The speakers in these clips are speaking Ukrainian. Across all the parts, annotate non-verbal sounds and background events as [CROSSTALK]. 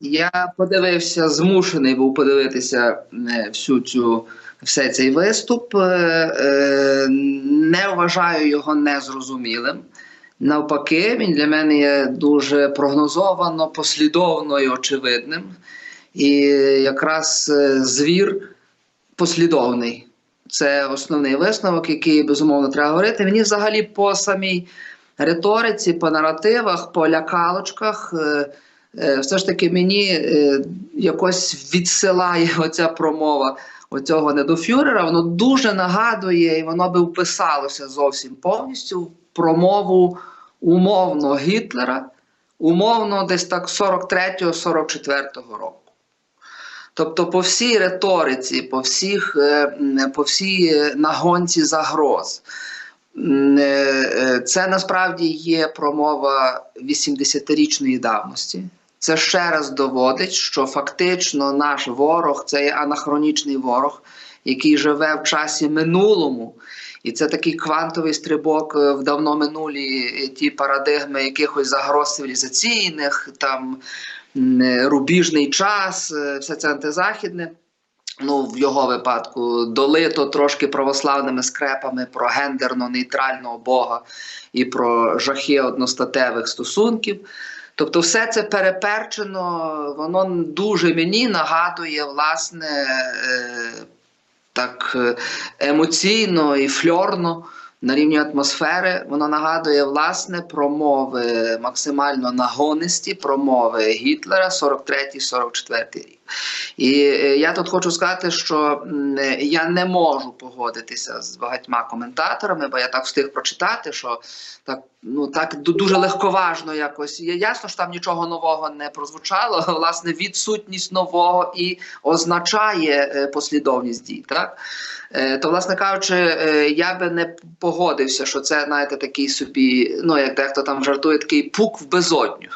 Я подивився, змушений був подивитися е, всю цю все цей виступ. Е, е, Не вважаю його незрозумілим. Навпаки, він для мене є дуже прогнозовано, послідовно і очевидним. І якраз звір послідовний. Це основний висновок, який безумовно треба говорити. Мені взагалі по самій риториці, по наративах, по лякалочках. Е, Все ж таки мені е, якось відсилає [LAUGHS] оця промова оцього недофюрера. Воно дуже нагадує, і воно би вписалося зовсім повністю в промову умовно Гітлера, умовно десь так 43-44 року. Тобто, по всій риториці, по всіх, е, по всій нагонці загроз. Це насправді є промова 80-річної давності. Це ще раз доводить, що фактично наш ворог це є анахронічний ворог, який живе в часі минулому. І це такий квантовий стрибок е, в давно минулі е, ті парадигми якихось загроз цивілізаційних, там е, рубіжний час, все це антизахідне. Ну, в його випадку долито трошки православними скрепами про гендерно-нейтрального Бога і про жахи одностатевих стосунків. Тобто, все це переперчено, воно дуже мені нагадує, власне, е, так е, емоційно і фльорно на рівні атмосфери. Воно нагадує власне промови максимально нагонисті, промови Гітлера 43-44 рік. І е, я тут хочу сказати, що е, я не можу погодитися з багатьма коментаторами, бо я так встиг прочитати, що так ну так дуже легковажно якось. Є Ясно, що там нічого нового не прозвучало. [LAUGHS] Власне, відсутність нового і означає е, послідовність дій. Так? То, власне кажучи, я би не погодився, що це, знаєте, такий собі, ну як дехто там жартує, такий пук в безодню.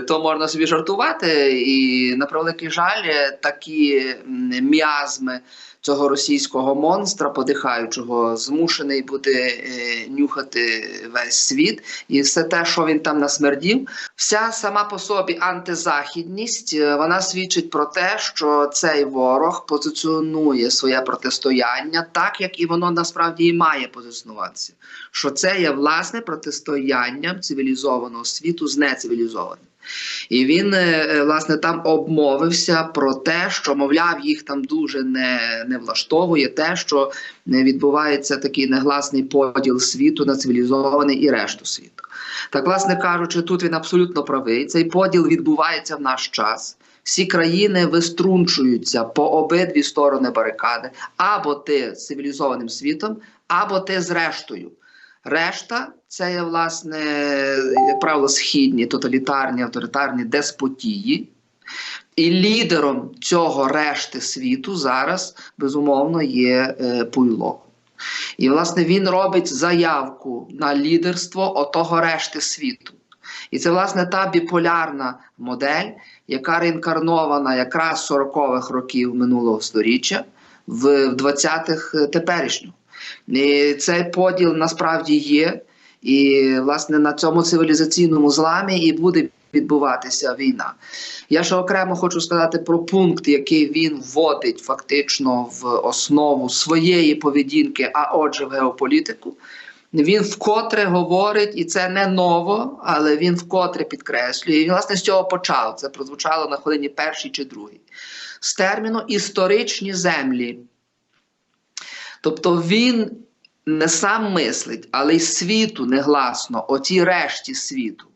[LAUGHS] То можна собі жартувати, і на превеликий жаль, е, такі м, міазми цього російського монстра, подихаючого, змушений буде е, нюхати весь світ, і все те, що він там насмердів, вся сама по собі антизахідність, е, вона свідчить про те, що цей ворог позиціонує своє протистояння так, як і воно насправді і має позиціонуватися. Що це є власне протистоянням цивілізованого світу з нецивілізованим. І він е, власне там обмовився про те, що мовляв їх там дуже не, не влаштовує те, що відбувається такий негласний поділ світу на цивілізований і решту світу. Так, власне кажучи, тут він абсолютно правий. Цей поділ відбувається в наш час. Всі країни виструнчуються по обидві сторони барикади, або ти з цивілізованим світом, або ти з рештою. Решта це власне, як правило, східні, тоталітарні, авторитарні деспотії. І лідером цього решти світу зараз, безумовно, є е, Пуйло. І, власне, він робить заявку на лідерство отого решти світу. І це, власне, та біполярна модель, яка реінкарнована якраз з 40-х років минулого століття в 20-х теперішнього. І цей поділ насправді є. І, власне, на цьому цивілізаційному зламі і буде відбуватися війна. Я ще окремо хочу сказати про пункт, який він вводить фактично в основу своєї поведінки, а отже, в геополітику. Він вкотре говорить, і це не ново, але він вкотре підкреслює. І власне, з цього почав. Це прозвучало на хвилині першій чи другій. З терміну історичні землі. Тобто він не сам мислить, але й світу негласно, отій решті світу,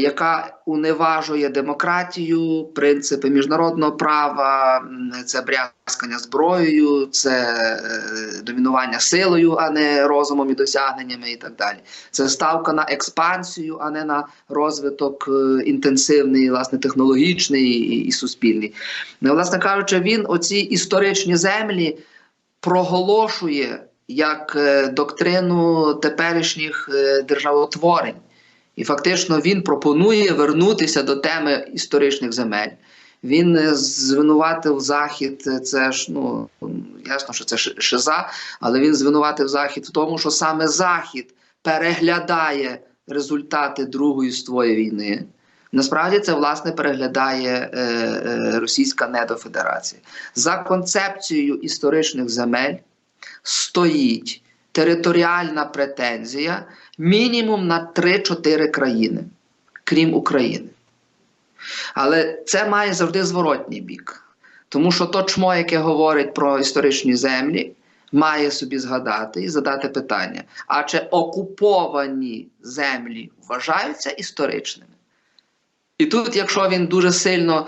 яка уневажує демократію, принципи міжнародного права, це брязкання зброєю, це е, домінування силою, а не розумом і досягненнями, і так далі. Це ставка на експансію, а не на розвиток е, інтенсивний, власне, технологічний і, і суспільний. Ну, власне кажучи, він оці історичні землі проголошує як е, доктрину теперішніх е, державотворень. І фактично він пропонує вернутися до теми історичних земель. Він е, звинуватив Захід, е, це ж ну ясно, що це шиза, але він звинуватив Захід в тому, що саме Захід переглядає результати Другої світової війни. Насправді це власне переглядає е, е, Російська недофедерація. За концепцією історичних земель стоїть територіальна претензія мінімум на 3-4 країни, крім України. Але це має завжди зворотній бік. Тому що то чмо, яке говорить про історичні землі, має собі згадати і задати питання: а чи окуповані землі вважаються історичними? І тут, якщо він дуже сильно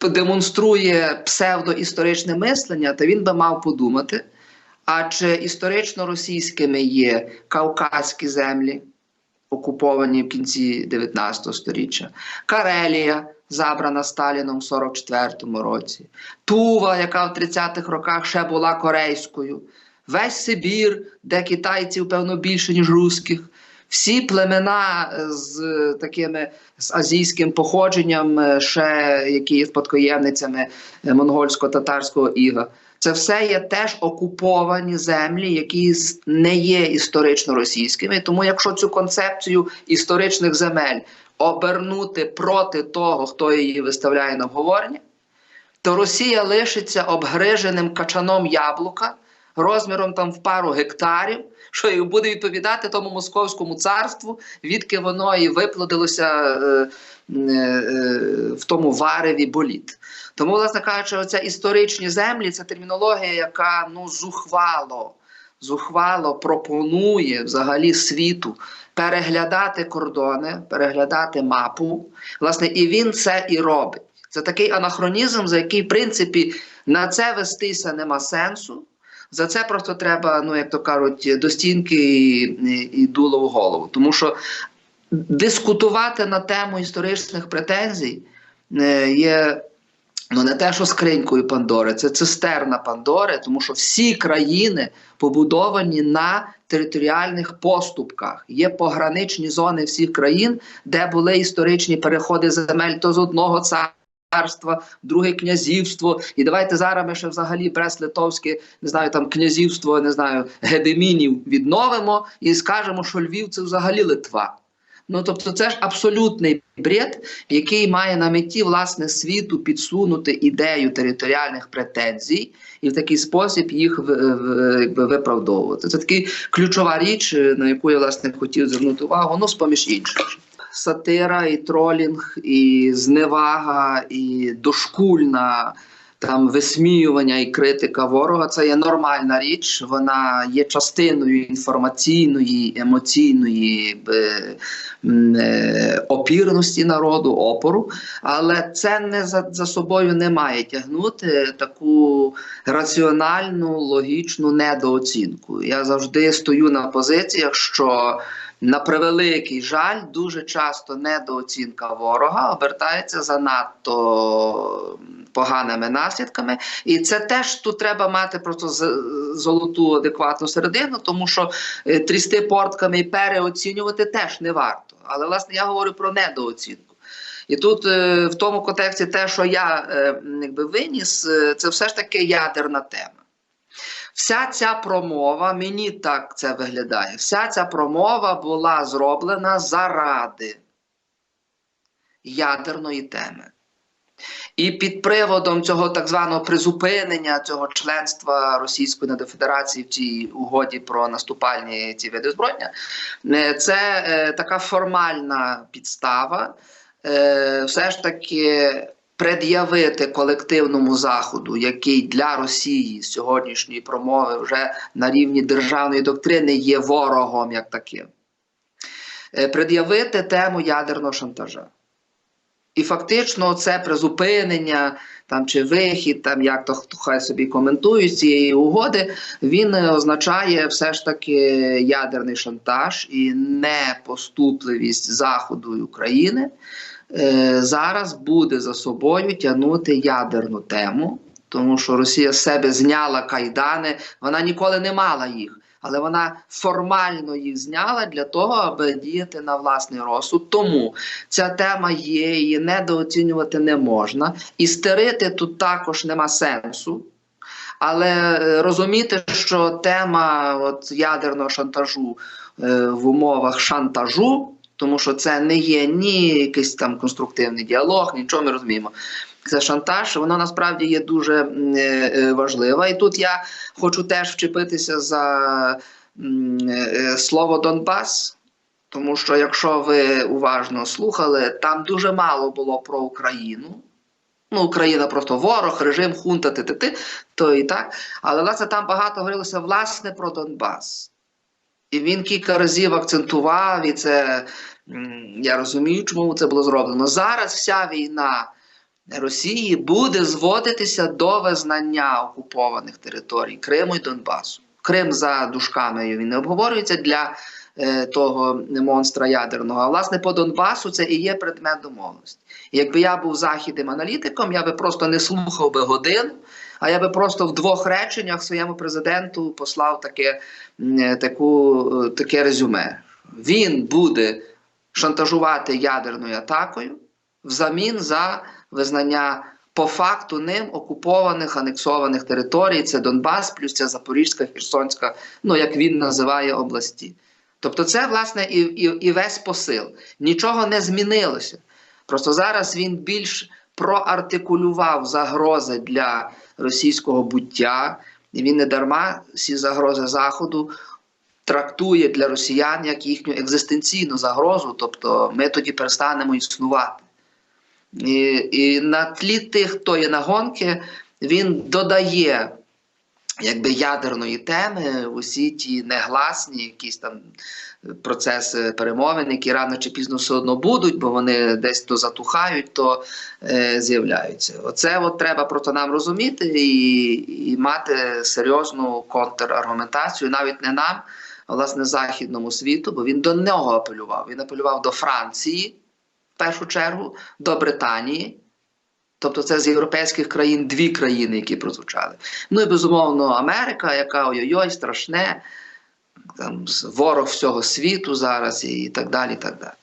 демонструє псевдоісторичне мислення, то він би мав подумати, а чи історично російськими є Кавказькі землі, окуповані в кінці 19 століття, Карелія, забрана Сталіном в 44-му році, Тува, яка в 30-х роках ще була корейською, весь Сибір, де китайців, певно, більше, ніж русських. Всі племена е, з такими з азійським походженням, е, ще які є спадкоємницями е, монгольсько-татарського іга. Це все є теж окуповані землі, які не є історично російськими. Тому, якщо цю концепцію історичних земель обернути проти того, хто її виставляє на обговорення, то Росія лишиться обгриженим качаном яблука розміром там в пару гектарів, що і буде відповідати тому московському царству, відки воно і виплодилося е, в тому вареві боліт. Тому, власне кажучи, оця історичні землі це термінологія, яка ну зухвало, зухвало пропонує взагалі світу переглядати кордони, переглядати мапу. Власне, і він це і робить. Це такий анахронізм, за який, в принципі, на це вестися нема сенсу. За це просто треба, ну як то кажуть, до стінки і, і дуло в голову. Тому що дискутувати на тему історичних претензій е, є ну не те, що скринькою Пандори, це цистерна Пандори, тому що всі країни побудовані на територіальних поступках. Є пограничні зони всіх країн, де були історичні переходи земель то з одного царства. Царства, друге князівство, і давайте зараз ми ще взагалі Брест-Литовське, не знаю, там князівство, не знаю, Гедемінів відновимо і скажемо, що Львів це взагалі Литва. Ну тобто, це ж абсолютний бред, який має на меті власне світу підсунути ідею територіальних претензій і в такий спосіб їх виправдовувати. Це така ключова річ, на яку я власне хотів звернути увагу. Ну, з поміж інших. Сатира, і тролінг, і зневага, і дошкульна там висміювання і критика ворога це є нормальна річ. Вона є частиною інформаційної, емоційної би, е, опірності народу, опору, але це не за, за собою не має тягнути таку раціональну, логічну недооцінку. Я завжди стою на позиціях, що на превеликий жаль, дуже часто недооцінка ворога обертається занадто поганими наслідками, і це теж тут треба мати просто золоту адекватну середину, тому що е, трісти портками і переоцінювати теж не варто. Але власне я говорю про недооцінку. І тут е, в тому контексті те, що я е, якби виніс, це все ж таки ядерна тема. Вся ця промова, мені так це виглядає, вся ця промова була зроблена заради ядерної теми. І під приводом цього так званого призупинення цього членства Російської Федерації в цій угоді про наступальні ці види озброєння, е, це е, така формальна підстава, е, все ж таки пред'явити колективному заходу, який для Росії з сьогоднішньої промови вже на рівні державної доктрини є ворогом як таким, е, пред'явити тему ядерного шантажа. І фактично це призупинення там чи вихід, там як то хто хай собі коментують цієї угоди, він е, означає все ж таки ядерний шантаж і непоступливість Заходу і України е, зараз буде за собою тягнути ядерну тему, тому що Росія з себе зняла кайдани, вона ніколи не мала їх. Але вона формально їх зняла для того, аби діяти на власний розсуд. Тому ця тема є, її недооцінювати не можна. Істерити тут також нема сенсу. Але е, розуміти, що тема от, ядерного шантажу е, в умовах шантажу, тому що це не є ні якийсь там конструктивний діалог, нічого ми розуміємо. Це шантаж, воно насправді є дуже е, е, важливо. І тут я хочу теж вчепитися за е, слово Донбас. Тому що, якщо ви уважно слухали, там дуже мало було про Україну. Ну, Україна просто ворог, режим, хунта, ти-ти-ти, то і так. Але власне там багато говорилося власне про Донбас. І він кілька разів акцентував, і це я розумію, чому це було зроблено. Зараз вся війна Росії буде зводитися до визнання окупованих територій Криму і Донбасу. Крим за дужками він не обговорюється для е, того монстра ядерного. А власне по Донбасу це і є предмет домовленості. Якби я був західним аналітиком, я би просто не слухав би годин, а я би просто в двох реченнях своєму президенту послав таке, е, таку, е, таке резюме. Він буде шантажувати ядерною атакою взамін за визнання по факту ним окупованих анексованих територій. Це Донбас, плюс це Запорізька, Херсонська, ну як він називає області. Тобто, це власне і, і, і весь посил. Нічого не змінилося. Просто зараз він більш проартикулював загрози для російського буття, і він не дарма всі загрози Заходу трактує для росіян як їхню екзистенційну загрозу, тобто ми тоді перестанемо існувати. І, і на тлі тих, хто є на гонки, він додає якби ядерної теми усі ті негласні якісь там процеси перемовин, які рано чи пізно все одно будуть, бо вони десь то затухають, то е, з'являються. Оце от треба просто нам розуміти і, і мати серйозну контраргументацію, навіть не нам, а власне західному світу, бо він до нього апелював. Він апелював до Франції першу чергу, до Британії. Тобто це з європейських країн дві країни, які прозвучали. Ну і безумовно Америка, яка ой-ой-ой, страшне, там ворог всього світу зараз і так далі. і так далі.